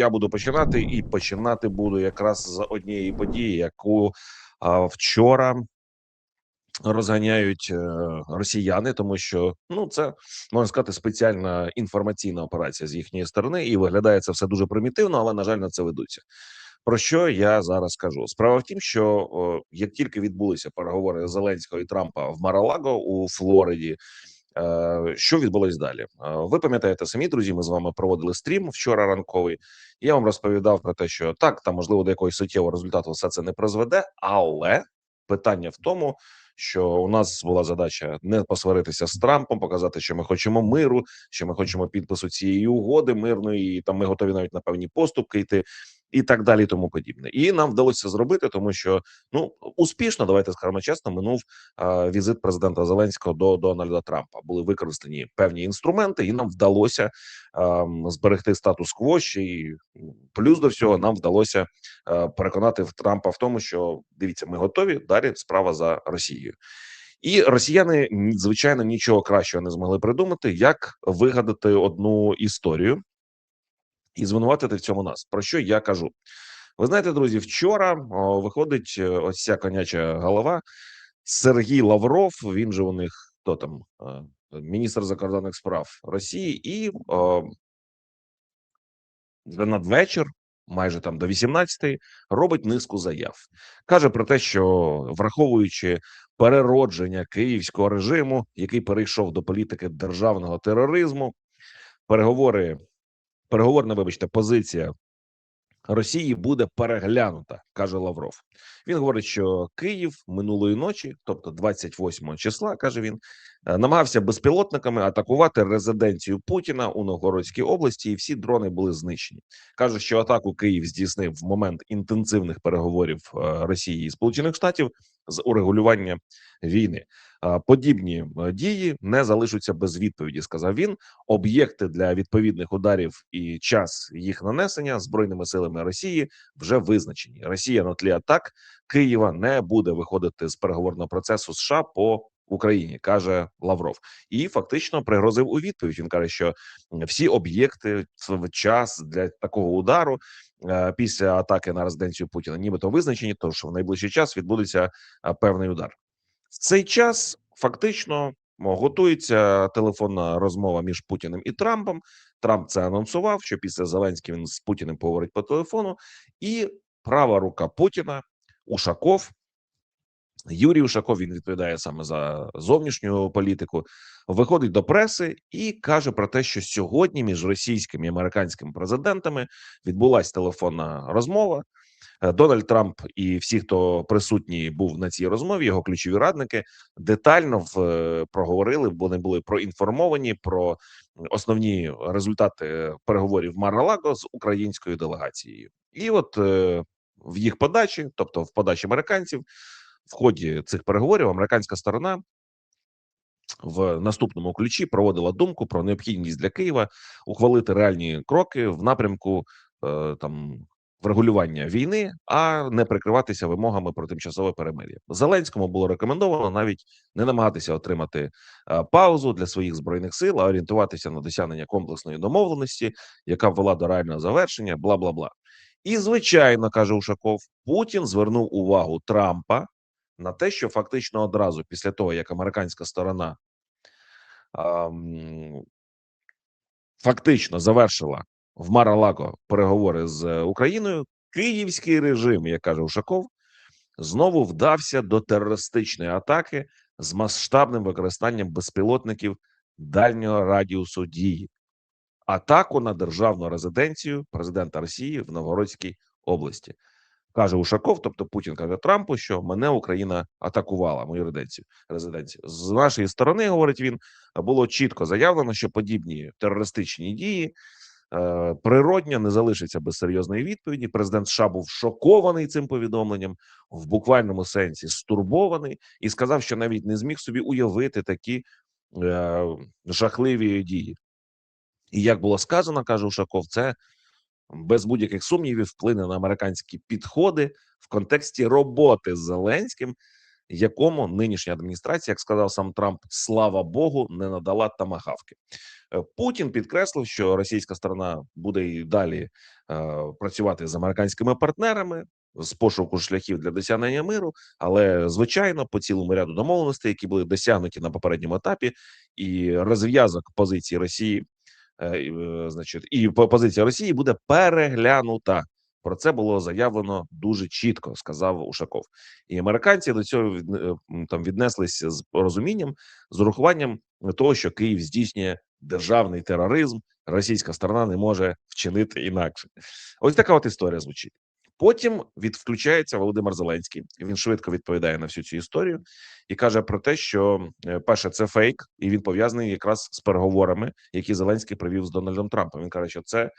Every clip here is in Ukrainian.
я буду починати, і починати буду якраз з однієї події, яку а, вчора розганяють е, росіяни, тому що ну це можна сказати спеціальна інформаційна операція з їхньої сторони, і виглядає це все дуже примітивно, але на жаль на це ведуться. Про що я зараз кажу? Справа в тім, що о, як тільки відбулися переговори Зеленського і Трампа в Маралаго у Флориді. Е, Що відбулось далі? Е, Ви пам'ятаєте самі друзі? Ми з вами проводили стрім вчора ранковий. Я вам розповідав про те, що так, там можливо до якогось суттєвого результату все це не призведе, але питання в тому, що у нас була задача не посваритися з Трампом, показати, що ми хочемо миру, що ми хочемо підпису цієї угоди мирної, і там ми готові навіть на певні поступки йти. І так далі, і тому подібне, і нам вдалося зробити, тому що ну успішно, давайте скажемо чесно, минув е, візит президента Зеленського до Дональда Трампа. Були використані певні інструменти, і нам вдалося е, зберегти статус-кво. Ще й плюс до всього нам вдалося е, переконати Трампа в тому, що дивіться, ми готові далі справа за Росією. І росіяни звичайно нічого кращого не змогли придумати, як вигадати одну історію і звинуватити в цьому нас. Про що я кажу? Ви знаєте, друзі, вчора о, виходить е, ось ця коняча голова Сергій Лавров. Він же у них хто там е, міністр закордонних справ Росії, і о, надвечір, майже там до 18-ї, робить низку заяв. Каже про те, що враховуючи переродження київського режиму, який перейшов до політики державного тероризму, переговори, переговорна, вибачте, позиція Росії буде переглянута, каже Лавров. Він говорить, що Київ минулої ночі, тобто 28 числа, каже він, е, намагався безпілотниками атакувати резиденцію Путіна у Новгородській області, і всі дрони були знищені. каже, що атаку Київ здійснив в момент інтенсивних переговорів е, Росії і Сполучених Штатів з урегулювання війни. Е, Подібні е, дії не залишаться без відповіді, сказав він. Об'єкти для відповідних ударів і час їх нанесення збройними силами Росії вже визначені. Росія на тлі атак Києва не буде виходити з переговорного процесу США по Україні, каже Лавров, і фактично пригрозив у відповідь. Він каже, що всі об'єкти в час для такого удару е, після атаки на резиденцію Путіна, нібито визначені, тому що в найближчий час відбудеться певний удар. В цей час фактично готується телефонна розмова між Путіним і Трампом. Трамп це анонсував, що після Зеленського він з Путіним поговорить по телефону, і права рука Путіна Ушаков. Юрій Ушаков він відповідає саме за зовнішню політику. Виходить до преси і каже про те, що сьогодні між російськими і американськими президентами відбулася телефонна розмова. Е, Дональд Трамп і всі, хто присутній був на цій розмові, його ключові радники детально в, е, проговорили. Вони були проінформовані про основні результати переговорів Мар-a-Лаго з українською делегацією. І от е, в їх подачі, тобто в подачі американців, в ході цих переговорів американська сторона в наступному ключі проводила думку про необхідність для Києва ухвалити реальні кроки в напрямку е, там врегулювання війни, а не прикриватися вимогами про тимчасове перемир'я. Зеленському було рекомендовано навіть не намагатися отримати е, паузу для своїх збройних сил, а орієнтуватися на досягнення комплексної домовленості, яка ввела до реального завершення. Бла бла бла. І звичайно, каже Ушаков, Путін звернув увагу Трампа на те, що фактично одразу після того, як американська сторона ам, фактично завершила в Мар-a-Лаго переговори з е, Україною, київський режим, як каже Ушаков, знову вдався до терористичної атаки з масштабним використанням безпілотників дальнього радіусу дії, атаку на державну резиденцію президента Росії в Новгородській області. Каже Ушаков, тобто Путін каже Трампу, що мене Україна атакувала мою резиденцію. резиденцію. З нашої сторони, говорить він, було чітко заявлено, що подібні терористичні дії е, природньо не залишаться без серйозної відповіді. Президент США був шокований цим повідомленням, в буквальному сенсі стурбований, і сказав, що навіть не зміг собі уявити такі е, жахливі дії. І як було сказано, каже Ушаков, це без будь-яких сумнівів вплине на американські підходи в контексті роботи з Зеленським якому нинішня адміністрація, як сказав сам Трамп, слава Богу, не надала тамагавки. Е, Путін підкреслив, що російська сторона буде і далі е, працювати з американськими партнерами з пошуку шляхів для досягнення миру, але звичайно, по цілому ряду домовленостей, які були досягнуті на попередньому етапі, і розв'язок позиції Росії, е, е, значить, і по- позиція Росії буде переглянута. Про це було заявлено дуже чітко, сказав Ушаков. І американці до цього від, е, там віднеслися з розумінням, з урахуванням того, що Київ здійснює державний тероризм, російська сторона не може вчинити інакше. Ось така от історія звучить. Потім від включається Володимир Зеленський. Він швидко відповідає на всю цю історію і каже про те, що е, перше це фейк, і він пов'язаний якраз з переговорами, які Зеленський провів з Дональдом Трампом. Він каже, що це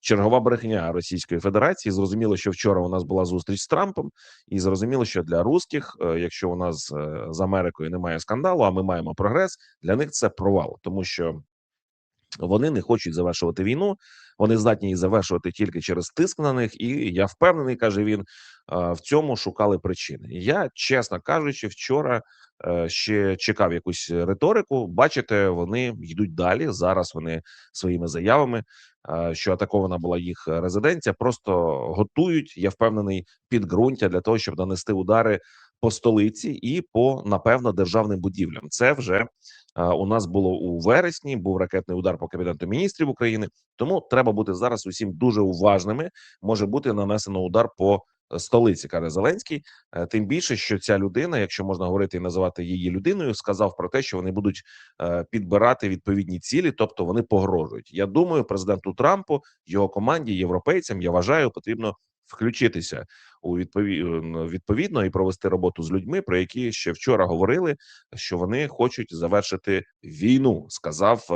чергова брехня Російської Федерації. Зрозуміло, що вчора у нас була зустріч з Трампом, і зрозуміло, що для русських, е, якщо у нас е, з Америкою немає скандалу, а ми маємо прогрес, для них це провал, тому що вони не хочуть завершувати війну. Вони здатні її завершувати тільки через тиск на них. І я впевнений, каже він, е, в цьому шукали причини. Я, чесно кажучи, вчора ще чекав якусь риторику. Бачите, вони йдуть далі. Зараз вони своїми заявами, е, що атакована була їх резиденція, просто готують. Я впевнений підґрунтя для того, щоб нанести удари по столиці і по напевно державним будівлям. Це вже е, у нас було у вересні. Був ракетний удар по кабінету міністрів України. Тому треба бути зараз усім дуже уважними. Може бути нанесено удар по е, столиці, каже Зеленський. Е, Тим більше, що ця людина, якщо можна говорити і називати її людиною, сказав про те, що вони будуть е, підбирати відповідні цілі, тобто вони погрожують. Я думаю, президенту Трампу, його команді, європейцям, я вважаю, потрібно включитися у е, відповідно і провести роботу з людьми, про які ще вчора говорили, що вони хочуть завершити війну, сказав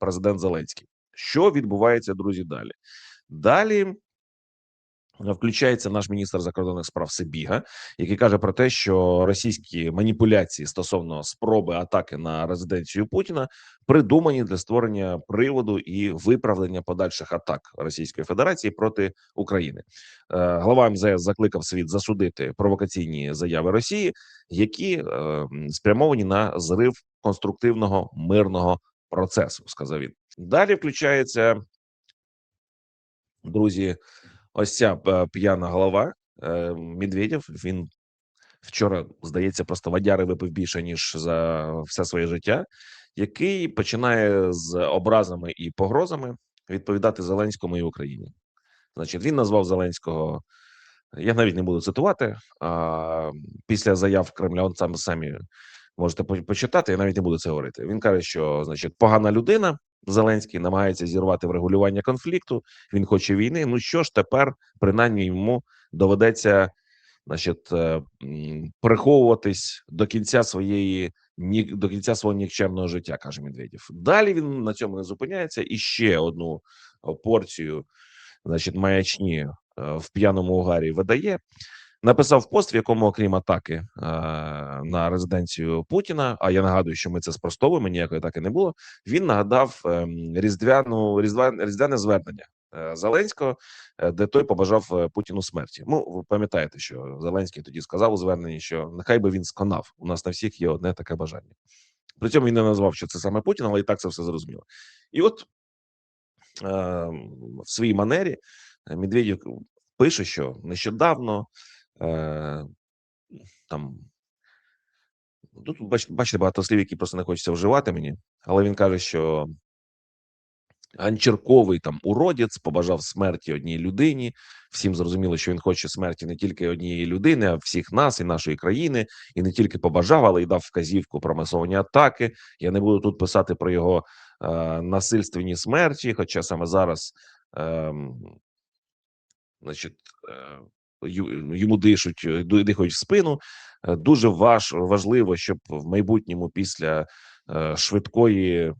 президент Зеленський. Що відбувається, друзі? Далі далі включається наш міністр закордонних справ Сибіга, який каже про те, що російські маніпуляції стосовно спроби атаки на резиденцію Путіна придумані для створення приводу і виправлення подальших атак Російської Федерації проти України. Е, Глава МЗС закликав світ засудити провокаційні заяви Росії, які е, спрямовані на зрив конструктивного мирного процесу. Сказав він. Далі включається друзі. Ось ця е, п'яна голова е, Медведєв. Він вчора, здається, просто вадяри випив більше ніж за все своє життя, який починає з образами і погрозами відповідати Зеленському і Україні. Значить, він назвав Зеленського. Я навіть не буду цитувати. А після заяв Кремля, он сам самі можете почитати. Я навіть не буду це говорити. Він каже, що значить погана людина. Зеленський намагається зірвати врегулювання конфлікту. Він хоче війни. Ну що ж тепер, принаймні, йому доведеться, значить, е, приховуватись до кінця своєї до кінця свого нікчемного життя, каже Медведєв. Далі він на цьому не зупиняється і ще одну е, порцію, значить, маячні е, в п'яному угарі видає. Написав пост, в якому, окрім атаки е, на резиденцію Путіна. А я нагадую, що ми це спростовуємо. Ніякої атаки не було. Він нагадав ем, різдвяну різдва, різдвяне звернення е, Зеленського, е, де той побажав Путіну смерті. Ну, ви пам'ятаєте, що Зеленський тоді сказав у зверненні, що нехай би він сконав. У нас на всіх є одне таке бажання. При цьому він не назвав, що це саме Путін, але і так це все зрозуміло. І от е, в своїй манері Медведєв пише, що нещодавно е, там. ну, Тут бач- бачите багато слів, які просто не хочеться вживати мені, але він каже, що Ганчірковий там уродець побажав смерті одній людині. Всім зрозуміло, що він хоче смерті не тільки однієї людини, а всіх нас і нашої країни, і не тільки побажав, але й дав вказівку про масовані атаки. Я не буду тут писати про його е, насильственні смерті, хоча саме зараз, е, значить, е, ю- йому дишуть, е, дихають в спину. Е, Дуже важ, важливо, щоб в майбутньому після е, швидкої.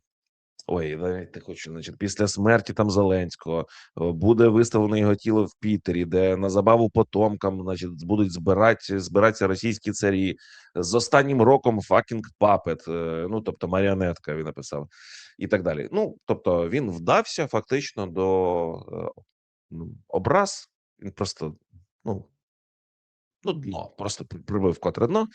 Ой, давайте хочу, значить, після смерті там Зеленського буде виставлено його тіло в Пітері, де на забаву потомкам, значить, будуть збирати збиратися російські царі з останнім роком puppet, е, ну тобто маріонетка, він написав, і так далі. Ну тобто він вдався фактично до ну, образ. Він просто ну Ну, дно, просто прибив котре дно.